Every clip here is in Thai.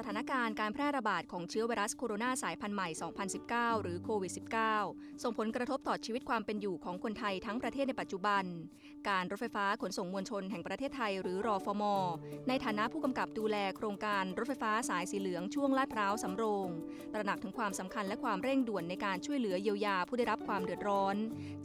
สถานการณ์การแพร่ระบาดของเชื้อไวรัสโคโรนาสายพันธุ์ใหม่ 2019 หรือโควิด -19 ส่งผลกระทบต่อชีวิตความเป็นอยู่ของคนไทยทั้งประเทศในปัจจุบัน การรถไฟฟ้าขนส่งมวลชนแห่งประเทศไทยหรือรอฟม ในฐานะผู้กำกับดูแลโครงการรถไฟฟ้าสายสีเหลืองช่วงลาดพร้าวสำโรง ตระหนักถึงความสำคัญและความเร่งด่วนในการช่วยเหลือเยียวยาผู้ได้รับความเดือดร้อน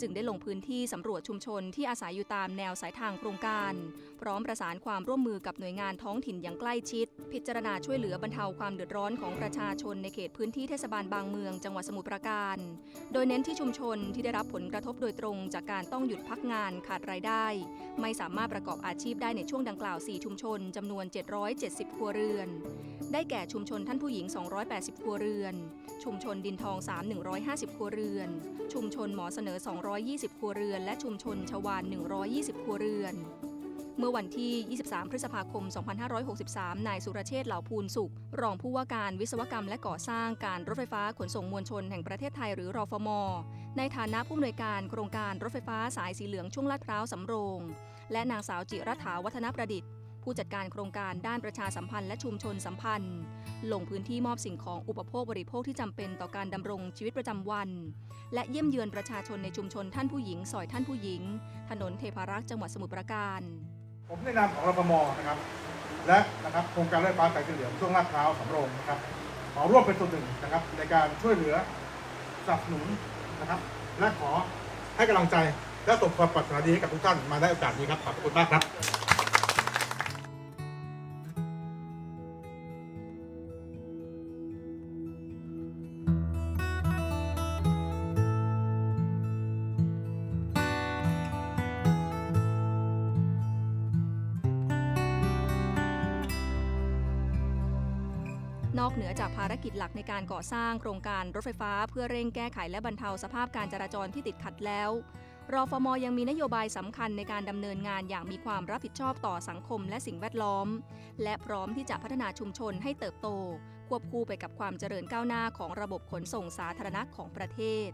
จึงได้ลงพื้นที่สำรวจชุมชนที่อาศัยอยู่ตามแนวสายทางโครงการ พร้อมประสานความร่วมมือกับหน่วยงานท้องถิ่นอย่างใกล้ชิด พิจารณาช่วยเหลือบรรเทาความเดือดร้อนของประชาชนในเขตพื้นที่เทศบาลบางเมือง จังหวัดสมุทรปราการ โดยเน้นที่ชุมชนที่ได้รับผลกระทบโดยตรงจากการต้องหยุดพักงานขาดรายได้ ไม่สามารถประกอบอาชีพได้ในช่วงดังกล่าว 4 ชุมชนจำนวน 770 ครัวเรือน ได้แก่ชุมชนท่านผู้หญิง 280 ครัวเรือน ชุมชนดินทอง 3 150 ครัวเรือน ชุมชนหมอเสนอ 220 ครัวเรือน และชุมชนชวาน 120 ครัวเรือน เมื่อวันที่ 23 พฤษภาคม 2563 นายสุรเชษฐ์เหล่าภูลสุข รองผู้ว่าการวิศวกรรมและก่อสร้างการรถไฟฟ้าขนส่งมวลชนแห่งประเทศไทยหรือรอฟม ในฐานะผู้อำนวยการโครงการรถไฟฟ้าสายสีเหลืองช่วงลาดพร้าวสำโรง และนางสาวจิรัฐาวัฒนประดิษฐ์ ผู้จัดการโครงการด้านประชาสัมพันธ์และชุมชนสัมพันธ์ ลงพื้นที่มอบสิ่งของอุปโภคบริโภคที่จำเป็นต่อการดำรงชีวิตประจำวัน และเยี่ยมเยือนประชาชนในชุมชนท่านผู้หญิงซอยท่านผู้หญิง ถนนเทพารักษ์จังหวัดสมุทรปราการ ผมในนามของรฟมนะครับ และนะครับโครงการรถไฟฟ้าสายสีเหลืองช่วงลาดพร้าวสำโรงนะครับขอร่วมเป็นส่วนหนึ่งนะครับ ในการช่วยเหลือสนับสนุนนะครับ และขอให้กำลังใจและส่งความปรารถนาดีให้กับทุกท่านมาได้โอกาสนี้ครับขอบคุณมากครับ นอกเหนือจากภารกิจหลักในการก่อสร้างโครงการรถไฟฟ้า เพื่อเร่งแก้ไขและบรรเทาสภาพการจราจรที่ติดขัดแล้ว รอฟมยังมีนโยบายสำคัญในการดำเนินงานอย่างมีความรับผิดชอบต่อสังคมและสิ่งแวดล้อม และพร้อมที่จะพัฒนาชุมชนให้เติบโต ควบคู่ไปกับความเจริญก้าวหน้าของระบบขนส่งสาธารณะของประเทศ